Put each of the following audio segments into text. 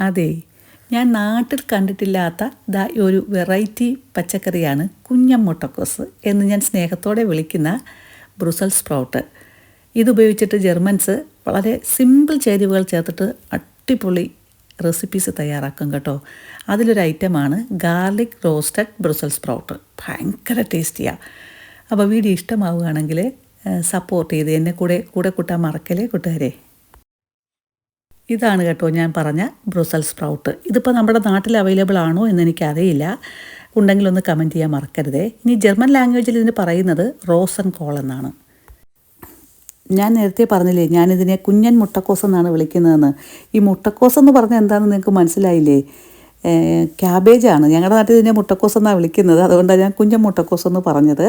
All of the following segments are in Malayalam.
അതെ ഞാൻ നാട്ടിൽ കണ്ടിട്ടില്ലാത്ത ദാ ഒരു വെറൈറ്റി പച്ചക്കറിയാണ് കുഞ്ഞൻ മുട്ടക്കോസ് എന്ന് ഞാൻ സ്നേഹത്തോടെ വിളിക്കുന്ന ബ്രുസൽ സ്പ്രൗട്ട് ഇതുപയോഗിച്ചിട്ട് ജർമ്മൻസ് വളരെ സിമ്പിൾ ചേരുവകൾ ചേർത്തിട്ട് അടിപൊളി റെസിപ്പീസ് തയ്യാറാക്കും കേട്ടോ. അതിലൊരു ഐറ്റമാണ് ഗാർലിക് റോസ്റ്റഡ് ബ്രുസൽ സ്പ്രൗട്ട് ഭയങ്കര ടേസ്റ്റിയാണ് അപ്പോൾ വീഡിയോ ഇഷ്ടമാവുകയാണെങ്കിൽ സപ്പോർട്ട് ചെയ്ത് എന്നെ കൂടെ കൂടെ കൂട്ടാൻ മറക്കലേ കൂട്ടുകാരെ? ഇതാണ് കേട്ടോ ഞാൻ പറഞ്ഞ ബ്രൂസൽ സ്പ്രൗട്ട് ഇതിപ്പോൾ നമ്മുടെ നാട്ടിൽ അവൈലബിൾ ആണോ എന്ന് എനിക്കറിയില്ല. ഉണ്ടെങ്കിൽ ഒന്ന് കമന്റ് ചെയ്യാൻ മറക്കരുതേ. ഇനി ജർമ്മൻ ലാംഗ്വേജിൽ ഇതിന് പറയുന്നത് റോസൻ കോൾ എന്നാണ്. ഞാൻ നേരത്തെ പറഞ്ഞില്ലേ ഞാനിതിനെ കുഞ്ഞൻ മുട്ടക്കോസ് എന്നാണ് വിളിക്കുന്നതെന്ന്. ഈ മുട്ടക്കോസ് എന്ന് പറഞ്ഞാൽ എന്താണെന്ന് നിങ്ങൾക്ക് മനസ്സിലായില്ലേ? ക്യാബേജാണ് ഞങ്ങളുടെ നാട്ടിൽ ഇതിനെ മുട്ടക്കോസ് എന്നാണ് വിളിക്കുന്നത്. അതുകൊണ്ടാണ് ഞാൻ കുഞ്ഞൻ മുട്ടക്കോസ് എന്ന് പറഞ്ഞത്.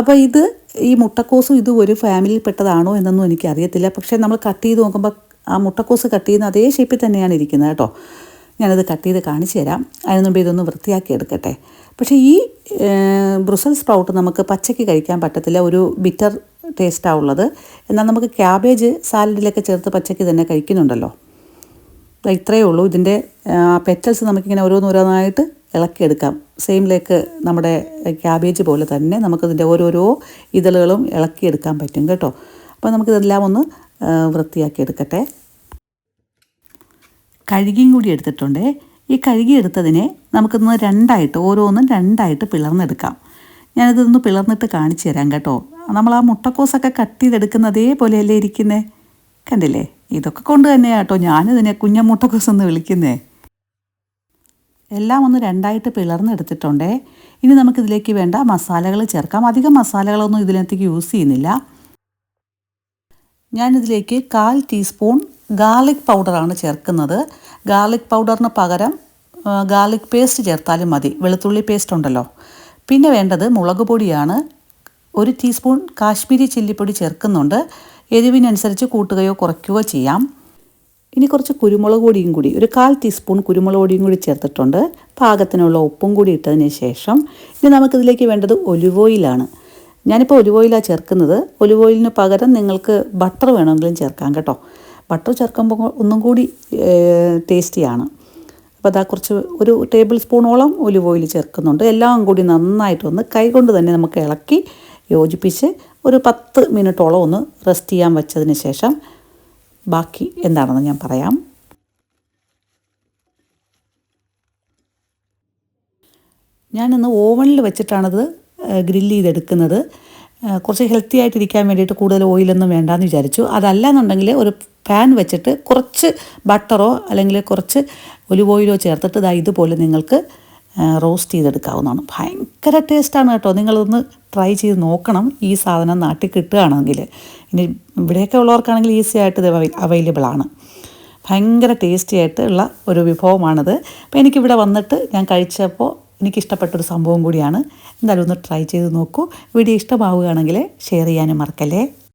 അപ്പോൾ ഇത് ഈ മുട്ടക്കോസും ഇതും ഒരു ഫാമിലിയിൽ പെട്ടതാണോ എന്നൊന്നും എനിക്കറിയത്തില്ല. പക്ഷേ നമ്മൾ കട്ട് ചെയ്ത് നോക്കുമ്പോൾ ആ മുട്ടക്കോസ് കട്ട് ചെയ്യുന്ന അതേ ഷേപ്പിൽ തന്നെയാണ് ഇരിക്കുന്നത് കേട്ടോ. ഞാനത് കട്ട് ചെയ്ത് കാണിച്ചു തരാം. അതിന് മുമ്പ് ഇതൊന്ന് വൃത്തിയാക്കി എടുക്കട്ടെ. പക്ഷേ ഈ ബ്രുസൽ സ്പ്രൗട്ട് നമുക്ക് പച്ചയ്ക്ക് കഴിക്കാൻ പറ്റത്തില്ല. ഒരു ബിറ്റർ ടേസ്റ്റാണ് ഉള്ളത്. എന്നാൽ നമുക്ക് ക്യാബേജ് സാലഡിലൊക്കെ ചേർത്ത് പച്ചയ്ക്ക് തന്നെ കഴിക്കുന്നുണ്ടല്ലോ. ഇത്രയേ ഉള്ളൂ. ഇതിന്റെ പെറ്റൽസ് നമുക്കിങ്ങനെ ഓരോന്നോരോന്നായിട്ട് ഇളക്കിയെടുക്കാം. സെയിം ലേക്ക് നമ്മുടെ ക്യാബേജ് പോലെ തന്നെ നമുക്കിതിന്റെ ഓരോരോ ഇതളുകളും ഇളക്കിയെടുക്കാൻ പറ്റും കേട്ടോ. അപ്പോൾ നമുക്കിതെല്ലാം ഒന്ന് വൃത്തിയാക്കി എടുക്കട്ടെ. കഴുകിയും കൂടി എടുത്തിട്ടുണ്ട്. ഈ കഴുകിയെടുത്തതിനെ നമുക്കിന്ന് രണ്ടായിട്ട് ഓരോന്നും രണ്ടായിട്ട് പിളർന്നെടുക്കാം. ഞാനിതൊന്ന് പിളർന്നിട്ട് കാണിച്ചു തരാം കേട്ടോ. നമ്മൾ ആ മുട്ടക്കോസൊക്കെ കട്ട് ചെയ്തെടുക്കുന്ന അതേപോലെയല്ലേ ഇരിക്കുന്നേ? കണ്ടില്ലേ? ഇതൊക്കെ കൊണ്ട് തന്നെയാണ് കേട്ടോ ഞാനിതിനെ കുഞ്ഞ മുട്ടക്കോസ് എന്ന് വിളിക്കുന്നേ. എല്ലാം ഒന്ന് രണ്ടായിട്ട് പിളർന്നെടുത്തിട്ടുണ്ടേ. ഇനി നമുക്കിതിലേക്ക് വേണ്ട മസാലകൾ ചേർക്കാം. അധികം മസാലകളൊന്നും ഇതിനകത്തേക്ക് യൂസ് ചെയ്യുന്നില്ല. ഞാനിതിലേക്ക് കാൽ ടീസ്പൂൺ ഗാർലിക് പൗഡറാണ് ചേർക്കുന്നത്. ഗാർലിക് പൗഡറിന് പകരം ഗാർലിക് പേസ്റ്റ് ചേർത്താലും മതി. വെളുത്തുള്ളി പേസ്റ്റ് ഉണ്ടല്ലോ. പിന്നെ വേണ്ടത് മുളക് പൊടിയാണ്. ഒരു ടീസ്പൂൺ കാശ്മീരി ചില്ലിപ്പൊടി ചേർക്കുന്നുണ്ട്. എരിവിനനുസരിച്ച് കൂട്ടുകയോ കുറയ്ക്കുകയോ ചെയ്യാം. ഇനി കുറച്ച് കുരുമുളക് പൊടിയും കൂടി ഒരു കാൽ ടീസ്പൂൺ കുരുമുളക് പൊടിയും കൂടി ചേർത്തിട്ടുണ്ട്. പാകത്തിനുള്ള ഉപ്പും കൂടി ഇട്ടതിന് ശേഷം ഇനി നമുക്കിതിലേക്ക് വേണ്ടത് ഒലിവ് ഓയിലാണ്. ഞാനിപ്പോൾ ഒലിവ് ഓയിലാണ് ചേർക്കുന്നത്. ഒലിവ് ഓയിലിന് പകരം നിങ്ങൾക്ക് ബട്ടർ വേണമെങ്കിലും ചേർക്കാം കേട്ടോ. ബട്ടർ ചേർക്കുമ്പോൾ ഒന്നും കൂടി ടേസ്റ്റിയാണ് അപ്പോൾ അതാ കുറച്ച് ഒരു ടേബിൾ സ്പൂണോളം ഒലിവ് ഓയിൽ ചേർക്കുന്നുണ്ട്. എല്ലാം കൂടി നന്നായിട്ടൊന്ന് കൈകൊണ്ട് തന്നെ നമുക്ക് ഇളക്കി യോജിപ്പിച്ച് ഒരു പത്ത് മിനിറ്റോളം ഒന്ന് റെസ്റ്റ് ചെയ്യാൻ വെച്ചതിന് ശേഷം ബാക്കി എന്താണെന്ന് ഞാൻ പറയാം. ഞാനിന്ന് ഓവനിൽ വെച്ചിട്ടാണിത് ഗ്രില്ല് ചെയ്തെടുക്കുന്നത്. കുറച്ച് ഹെൽത്തി ആയിട്ടിരിക്കാൻ വേണ്ടിയിട്ട് കൂടുതൽ ഓയിലൊന്നും വേണ്ടാന്ന് വിചാരിച്ചു. അതല്ല എന്നുണ്ടെങ്കിൽ ഒരു പാൻ വെച്ചിട്ട് കുറച്ച് ബട്ടറോ അല്ലെങ്കിൽ കുറച്ച് ഒലിവ് ഓയിലോ ചേർത്തിട്ട് ഇതാ ഇതുപോലെ നിങ്ങൾക്ക് റോസ്റ്റ് ചെയ്തെടുക്കാവുന്നതാണ്. ഭയങ്കര ടേസ്റ്റാണ് കേട്ടോ. നിങ്ങളൊന്ന് ട്രൈ ചെയ്ത് നോക്കണം. ഈ സാധനം നാട്ടിൽ കിട്ടുകയാണെങ്കിൽ. ഇനി ഇവിടെയൊക്കെ ഉള്ളവർക്കാണെങ്കിൽ ഈസി ആയിട്ട് ഇത് അവൈലബിൾ ആണ്. ഭയങ്കര ടേസ്റ്റി ആയിട്ടുള്ള ഒരു വിഭവമാണിത്. അപ്പോൾ എനിക്കിവിടെ വന്നിട്ട് ഞാൻ കഴിച്ചപ്പോൾ എനിക്കിഷ്ടപ്പെട്ടൊരു സംഭവം കൂടിയാണ്. എന്തായാലും ഒന്ന് ട്രൈ ചെയ്ത് നോക്കൂ. വീഡിയോ ഇഷ്ടമാവുകയാണെങ്കിൽ ഷെയർ ചെയ്യാനും മറക്കല്ലേ?